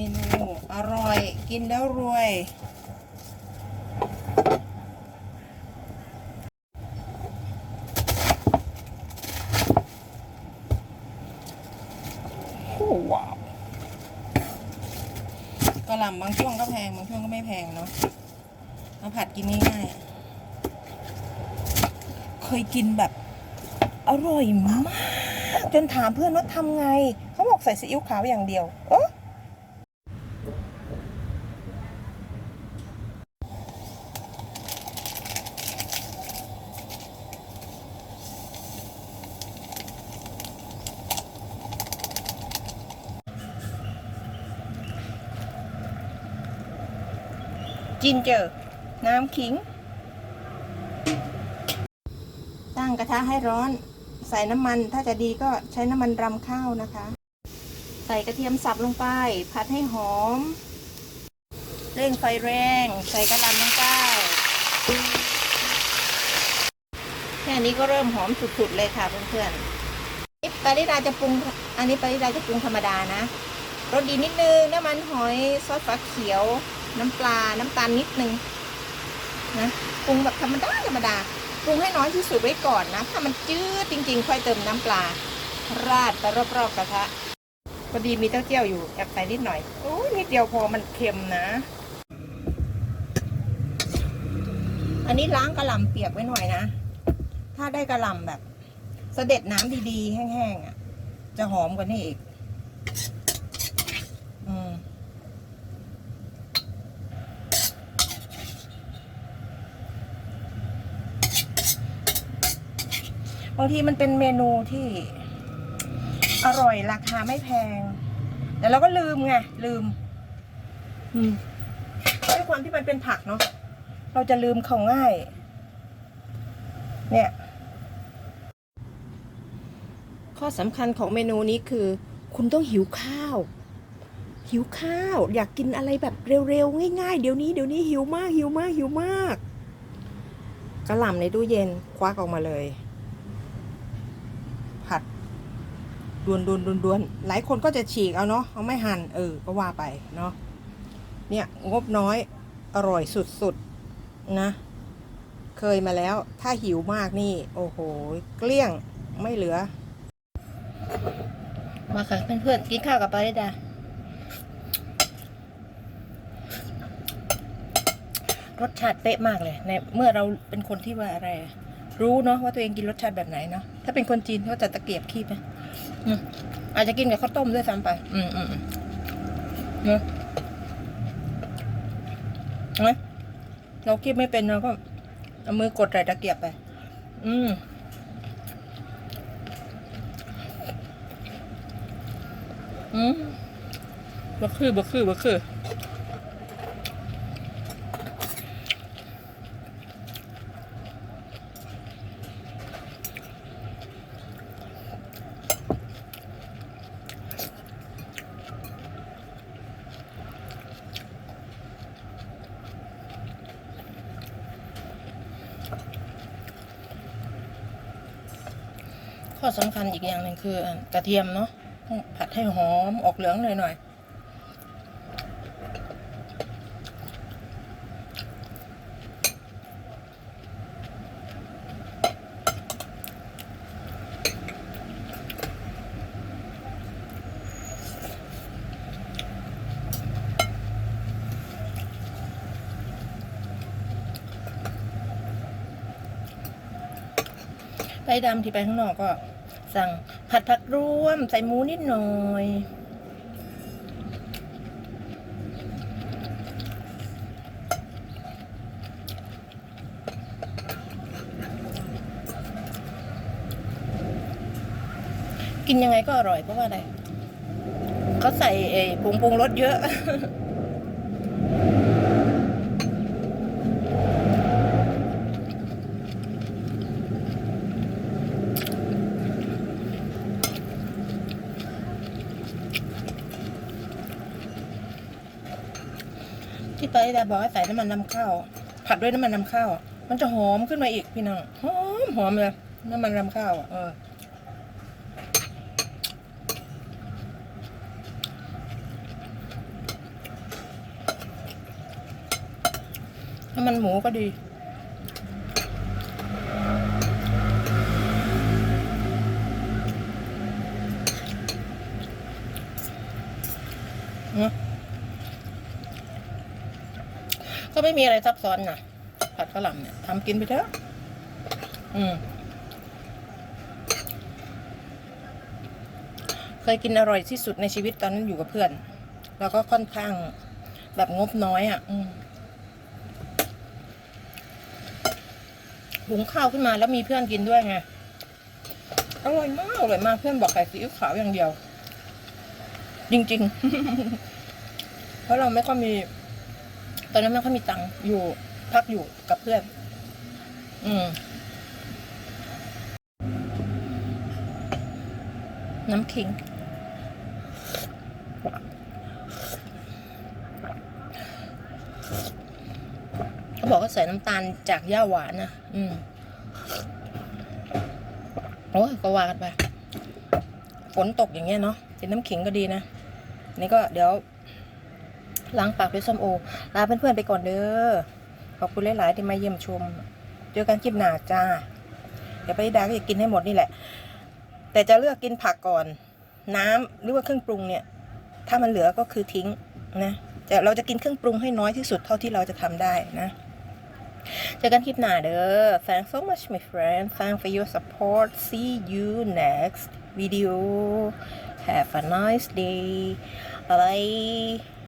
เมนูอร่อยกินแล้วรวยโอ้ว้าวกระหล่ำบางช่วงก็แพง บางช่วงก็ไม่แพงเนาะเอาผัดกินง่ายๆเคยกินแบบ อร่อยมาก จนถามเพื่อนว่าทำไง เขาบอกใส่ซีอิ๊วขาวอย่างเดียว เออ จินเจอร์น้ำขิง ตั้งกระทะให้ร้อน ใส่น้ำมันถ้าจะดีก็ใช้น้ำมันรำข้าวนะคะ ใส่กระเทียมสับลงไป ผัดให้หอม เร่งไฟแรง ใส่กระลำลงไปแค่นี้ก็เริ่มหอมสุดๆเลยค่ะเพื่อนๆนี่ปาริดาจะปรุง อันนี้ปาริดาจะปรุงธรรมดานะรสดีนิดนึงน้ำมันหอยซอสฟ้าเขียว น้ำปลา น้ำตาลนิดนึงนะปรุงแบบธรรมดาธรรมดาปรุงให้น้อยที่สุดไว้ก่อนนะ ถ้ามันจืดจริง ๆ ค่อยเติมน้ำปลา ราดไปรอบๆกระทะพอดีมีเต้าเจี้ยวอยู่แอบใส่นิดหน่อยโอ้ยนิดเดียวพอมันเค็มนะ อันนี้ล้างกระหล่ำเปียกไว้หน่อยนะ ถ้าได้กระหล่ำแบบ เสด็จน้ำดีๆ แห้งๆอะ จะหอมกว่านี้อีก บางทีมันเป็นเมนูที่อร่อยราคาไม่แพง แต่เราก็ลืมไงลืม อืมด้วยความที่มันเป็นผักเนาะเราจะลืมเขาง่าย เนี่ย ข้อสำคัญของเมนูนี้คือ คุณต้องหิวข้าว หิวข้าว อยากกินอะไรแบบเร็วๆง่ายๆ เดี๋ยวนี้เดี๋ยวนี้หิวมากหิวมากหิวมากกระหล่ำในตู้เย็นควักออกมาเลย ผัด ดวนดวนดวนดวนหลายคนก็จะฉีกเอาเนาะเอาไม่หั่นเออก็ว่าไปเนาะเนี่ยงบน้อยอร่อยสุดๆนะ เคยมาแล้วถ้าหิวมากนี่ โอ้โห เกลี้ยงไม่เหลือ มาค่ะ เพื่อนๆกินข้าวกับปาริดารสชาติเป๊ะมากเลยในเมื่อเราเป็นคนที่ว่าอะไร รู้เนาะว่าตัวเองกินรสชาติแบบไหนเนาะถ้าเป็นคนจีนเขาจะตะเกียบคีบนะ อืมอาจจะกินกับข้าวต้มด้วยซ้ำไป อืมอืมอืมเนาะเห็นไหมเราคีบไม่เป็นเราก็เอามือกดใส่ตะเกียบไป อืมอืมบักคือบักคือบักคือ ข้อสำคัญอีกอย่างหนึ่งคือกระเทียมเนาะต้องผัดให้หอมออกเหลืองหน่อยหน่อยไปดำที่ไปข้างนอกก็ สั่งผัดผักรวม ใส่หมูนิดหน่อยกินยังไงก็อร่อยเพราะว่าอะไรเขาใส่เอ่อผงปรุงรสเยอะ ตาไอ้ต่บอกให้ใส่น้ำมันนำข้าวผัดด้วยน้ำมันนำข้าวมันจะหอมขึ้นมาอีกพี่น้องหอมหอมเลยน้ำมันนำข้าวอะเออน้ำมันหมูก็ดี ก็ไม่มีอะไรซับซ้อนนะผัดฝรั่งเนี่ยทำกินไปเถอะอืมเคยกินอร่อยที่สุดในชีวิตตอนนั้นอยู่กับเพื่อน แล้วก็ค่อนข้างแบบงบน้อยอะ่ะหุงข้าวขึ้นมาแล้วมีเพื่อนกินด้วยไง อร่อยมากอร่อยมากเพื่อนบอกไข่ซีอิ๊วขาวอย่างเดียว จริง ๆ เพราะเราไม่ค่อยมี ตอนนั้นไม่ค่อยมีตังค์อยู่พักอยู่กับเพื่อน อืม น้ำขิง เขาบอกว่าใส่น้ำตาลจากย่าหวานนะอืมโอ้ยก็ว่ากันไป ฝนตกอย่างเงี้ยเนาะกินน้ำขิงก็ดีนะ นี่ก็เดี๋ยว ล้างปากด้วยส้มโอ ลาเพื่อนๆไปก่อนเด้อ ขอบคุณหลายๆที่มาเยี่ยมชม เจอกันคลิปหน้าจ้า เดี๋ยวไปดาก็จะกินให้หมดนี่แหละ แต่จะเลือกกินผักก่อน น้ำหรือว่าเครื่องปรุงเนี่ย ถ้ามันเหลือก็คือทิ้งนะแต่เราจะกินเครื่องปรุงให้น้อยที่สุดเท่าที่เราจะทำได้นะ เจอกันคลิปหน้าเด้อ Thanks so much my friend Thanks for your support See you next video Have a nice day Bye